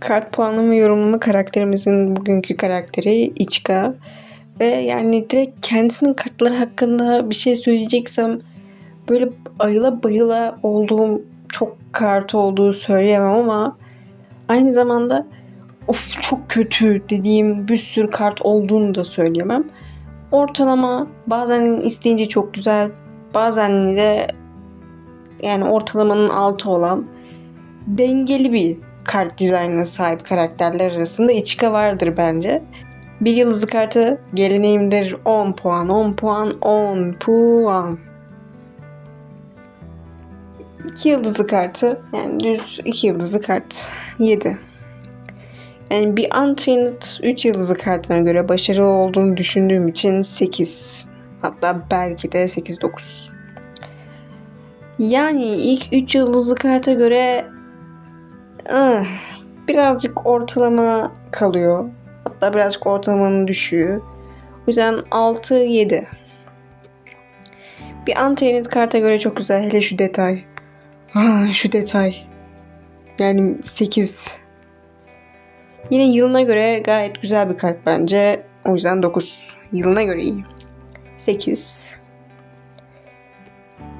Kart puanlama yorumlama karakterimizin bugünkü karakteri Ichika. Ve yani direkt kendisinin kartları hakkında bir şey söyleyeceksem böyle ayıla bayıla olduğum çok kart olduğu söyleyemem ama aynı zamanda of çok kötü dediğim bir sürü kart olduğunu da söyleyemem. Ortalama bazen isteyince çok güzel bazen de yani ortalamanın altı olan dengeli bir kart dizaynına sahip karakterler arasında Ichika vardır bence. Bir yıldızlı kartı geleneğimdir 10 puan, 10 puan, 10 puan. İki yıldızlı kartı yani düz iki yıldızlı kart 7. Yani bir Untrained 3 yıldızlı kartına göre başarılı olduğunu düşündüğüm için 8. Hatta belki de 8-9. Yani ilk 3 yıldızlı karta göre birazcık ortalama kalıyor. Hatta birazcık ortalamanın düşüğü. O yüzden 6-7. Bir Untrained karta göre çok güzel. Hele şu detay. Ah, şu detay. Yani 8. Yine yılına göre gayet güzel bir kart bence. O yüzden 9. Yılına göre iyi. 8.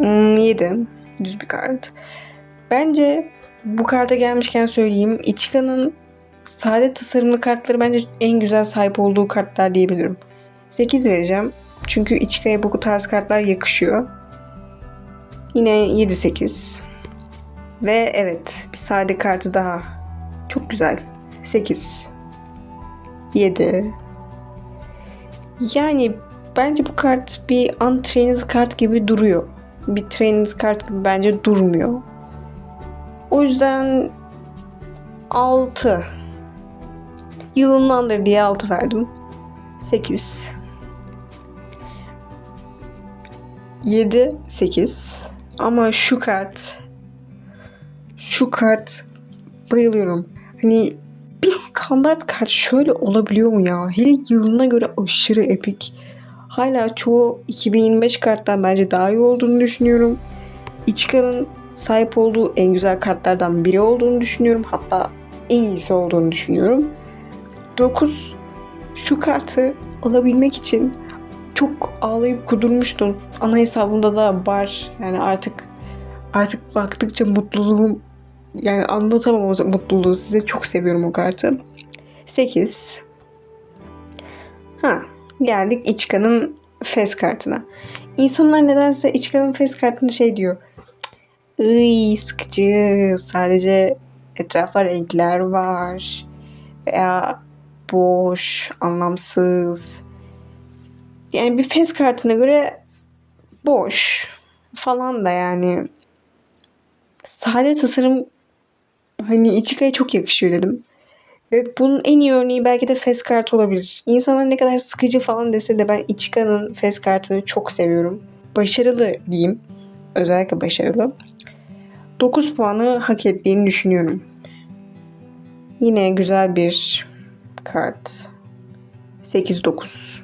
7. Düz bir kart. Bence bu karta gelmişken söyleyeyim. Ichika'nın sade tasarımlı kartları bence en güzel sahip olduğu kartlar diyebilirim. 8 vereceğim. Çünkü Ichika'ya bu tarz kartlar yakışıyor. Yine 7-8. Ve evet bir sade kartı daha. Çok güzel. 8. 7. Yani bence bu kart bir untrained kart gibi duruyor. Bir trained kart gibi bence durmuyor. O yüzden 6. Yılındandır diye 6 verdim. 8. 7, 8. Ama şu kart şu kart bayılıyorum. Hani bir standart kart şöyle olabiliyor mu ya? Hele yılına göre aşırı epik. Hala çoğu 2025 karttan bence daha iyi olduğunu düşünüyorum. Ichika'nın sahip olduğu en güzel kartlardan biri olduğunu düşünüyorum. Hatta en iyisi olduğunu düşünüyorum. 9 şu kartı alabilmek için çok ağlayıp kudurmuştum. Ana hesabımda da var. Yani artık artık baktıkça mutluluğum yani anlatamam o mutluluğu size. Çok seviyorum o kartı. 8. Ha, geldik Ichika'nın Fes kartına. İnsanlar nedense Ichika'nın Fes kartını şey diyor. Iy sıkıcı. Sadece etrafa renkler var. Veya boş, anlamsız. Yani bir Fes kartına göre boş falan da yani sade tasarım hani Ichika'ya çok yakışıyor dedim. Ve bunun en iyi örneği belki de Fes kartı olabilir. İnsanlar ne kadar sıkıcı falan dese de ben Ichika'nın Fes kartını çok seviyorum. Başarılı diyeyim. Özellikle başarılı. 9 puanı hak ettiğini düşünüyorum. Yine güzel bir kart. 8-9.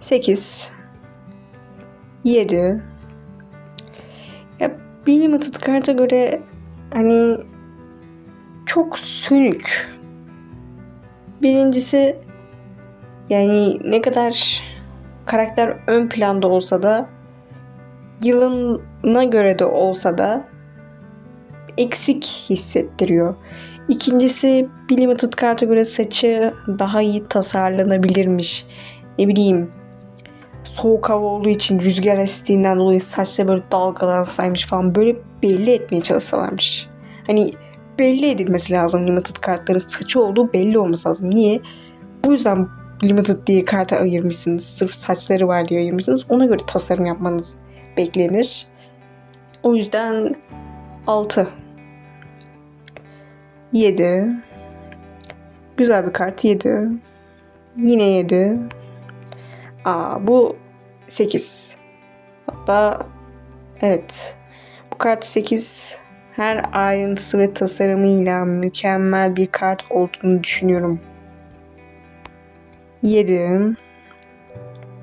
8 7 Ya bir limited karta göre hani çok sönük. Birincisi yani ne kadar karakter ön planda olsa da yılına göre de olsa da eksik hissettiriyor. İkincisi bir limited karta göre saçı daha iyi tasarlanabilirmiş. Ne bileyim soğuk hava olduğu için rüzgar estiğinden dolayı saçları böyle dalgalansaymış falan böyle belli etmeye çalışsalarmış. Hani belli edilmesi lazım limited kartların saçı olduğu belli olması lazım. Niye? Bu yüzden limited diye karta ayırmışsınız. Sırf saçları var diye ayırmışsınız. Ona göre tasarım yapmanız beklenir. O yüzden 6 7 Güzel bir kart 7 Yine 7 Aa, bu 8 Hatta evet. Bu kart 8 her ayrıntısı ve tasarımıyla mükemmel bir kart olduğunu düşünüyorum. 7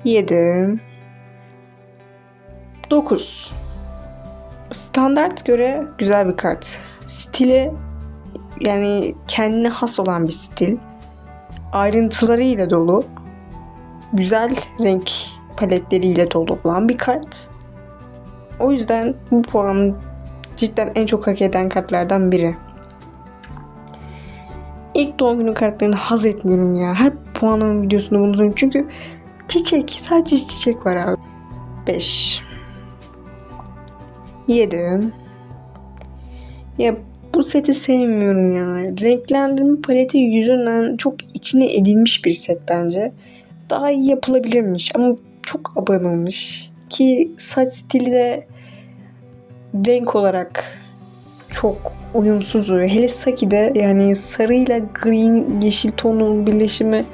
7 9 Standart göre güzel bir kart. Stili yani kendine has olan bir stil. Ayrıntılarıyla dolu. Güzel renk paletleriyle dolu olan bir kart. O yüzden bu puan cidden en çok hak eden kartlardan biri. İlk doğum günü kartlarını haz etmiyorum ya. Her puanın videosunu unutuyorum. Çünkü çiçek. Sadece çiçek var abi. 5 7 Ya bu seti sevmiyorum ya. Renklendirme paleti yüzünden çok içine edilmiş bir set bence. Daha iyi yapılabilirmiş ama çok abanılmış. Ki saç stili de renk olarak çok uyumsuz duruyor. Hele Saki'de yani sarıyla green yeşil tonun birleşimi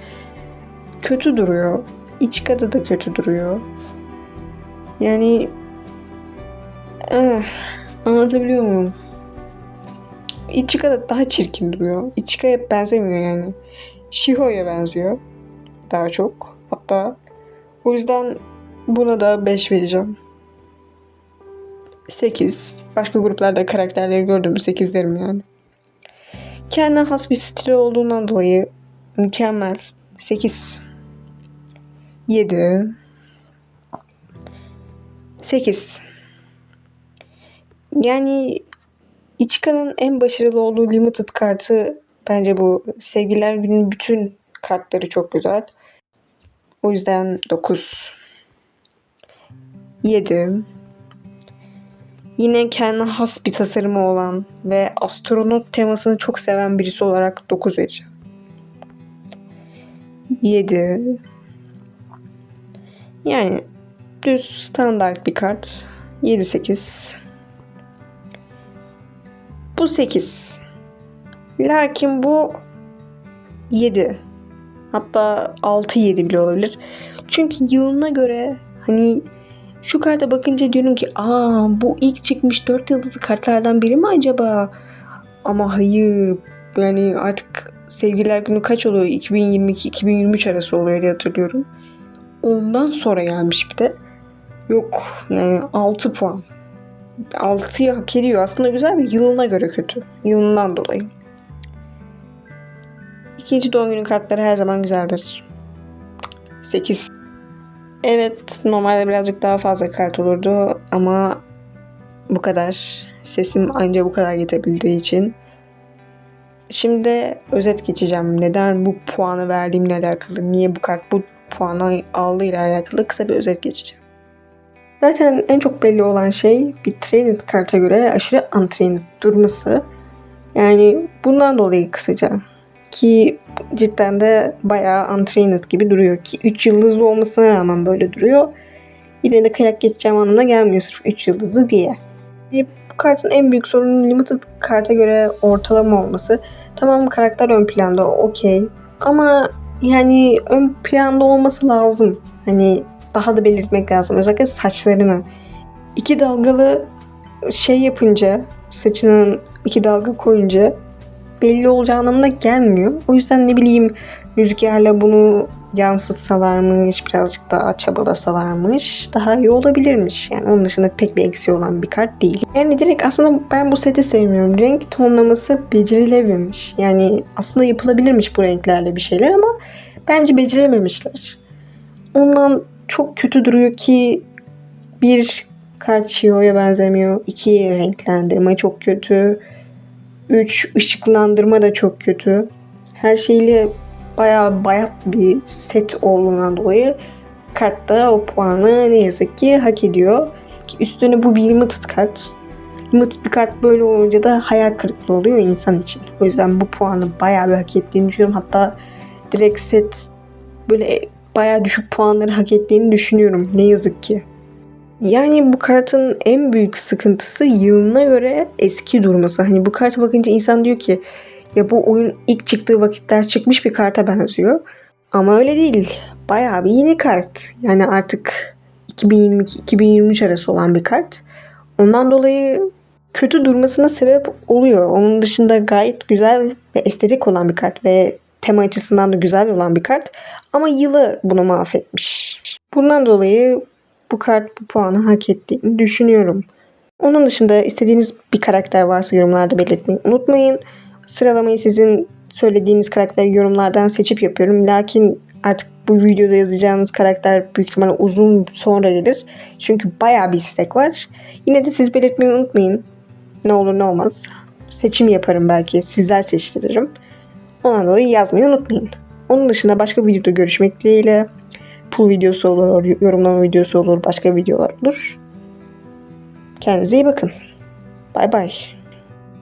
kötü duruyor. İçkada da kötü duruyor. Yani anlatabiliyor muyum? İçkada daha çirkin duruyor. İçka'ya benzemiyor yani. Shiho'ya benziyor. Daha çok. Hatta o yüzden buna da 5 vereceğim. 8. Başka gruplarda karakterleri gördüğüm 8 derim yani. Kendine has bir stili olduğundan dolayı mükemmel. 8. 7. 8. Yani Ichika'nın en başarılı olduğu limited kartı bence bu. Sevgililer günün bütün kartları çok güzel. O yüzden 9. 7. Yine kendine has bir tasarımı olan ve astronot temasını çok seven birisi olarak 9 vereceğim. 7. Yani düz standart bir kart. 7-8. Bu 8. Lakin bu 7. Hatta 6-7 bile olabilir. Çünkü yılına göre hani şu karta bakınca diyorum ki aa bu ilk çıkmış 4 yıldızlı kartlardan biri mi acaba? Ama hayır. Yani artık sevgililer günü kaç oluyor? 2022-2023 arası oluyor diye hatırlıyorum. Ondan sonra gelmiş bir de. Yok yani 6 puan. 6'yı hak ediyor. Aslında güzel de yılına göre kötü. Yılından dolayı. İkinci doğum günü kartları her zaman güzeldir. 8. Evet normalde birazcık daha fazla kart olurdu ama bu kadar. Sesim anca bu kadar yetebildiği için. Şimdi özet geçeceğim. Neden bu puanı verdiğimle alakalı, niye bu kart bu puanı aldığıyla alakalı kısa bir özet geçeceğim. Zaten en çok belli olan şey bir trained karta göre aşırı untrained durması. Yani bundan dolayı kısaca ki cidden de bayağı untrained gibi duruyor ki 3 yıldızlı olmasına rağmen böyle duruyor. Yine de kayak geçeceğim anlamına gelmiyor sırf 3 yıldızlı diye. E, bu kartın en büyük sorunu limited karta göre ortalama olması. Tamam karakter ön planda okey. Ama yani ön planda olması lazım. Hani daha da belirtmek lazım. Özellikle saçlarını. İki dalgalı şey yapınca saçının iki dalga koyunca belli olacağı anlamına gelmiyor. O yüzden ne bileyim rüzgarla bunu yansıtsalarmış, birazcık daha çabalasalarmış daha iyi olabilirmiş. Yani onun dışında pek bir eksiği olan bir kart değil. Yani direkt aslında ben bu seti sevmiyorum. Renk tonlaması becerilememiş. Yani aslında yapılabilirmiş bu renklerle bir şeyler ama bence becerememişler. Ondan çok kötü duruyor ki bir kart Shio'ya benzemiyor. İki renklendirme çok kötü. Üç ışıklandırma da çok kötü. Her şeyle bayağı bayat bir set olduğundan dolayı kart da o puanı ne yazık ki hak ediyor. Ki üstüne bu bir limited kart. Limited bir kart böyle olunca da hayal kırıklığı oluyor insan için. O yüzden bu puanı bayağı bir hak ettiğini düşünüyorum. Hatta direkt set böyle bayağı düşük puanları hak ettiğini düşünüyorum. Ne yazık ki. Yani bu kartın en büyük sıkıntısı yılına göre eski durması. Hani bu karta bakınca insan diyor ki ya bu oyun ilk çıktığı vakitler çıkmış bir karta benziyor. Ama öyle değil. Bayağı bir yeni kart. Yani artık 2022-2023 arası olan bir kart. Ondan dolayı kötü durmasına sebep oluyor. Onun dışında gayet güzel ve estetik olan bir kart ve tema açısından da güzel olan bir kart. Ama yılı bunu mahvetmiş. Bundan dolayı bu kart bu puanı hak ettiğini düşünüyorum. Onun dışında istediğiniz bir karakter varsa yorumlarda belirtmeyi unutmayın. Sıralamayı sizin söylediğiniz karakter yorumlardan seçip yapıyorum. Lakin artık bu videoda yazacağınız karakter büyük ihtimalle uzun sonra gelir. Çünkü bayağı bir istek var. Yine de siz belirtmeyi unutmayın. Ne olur ne olmaz. Seçim yaparım belki. Sizler seçtiririm. Ondan dolayı yazmayı unutmayın. Onun dışında başka bir videoda görüşmek dileğiyle. Pool videosu olur, yorumlama videosu olur, başka videolar olur. Kendinize iyi bakın. Bay bay.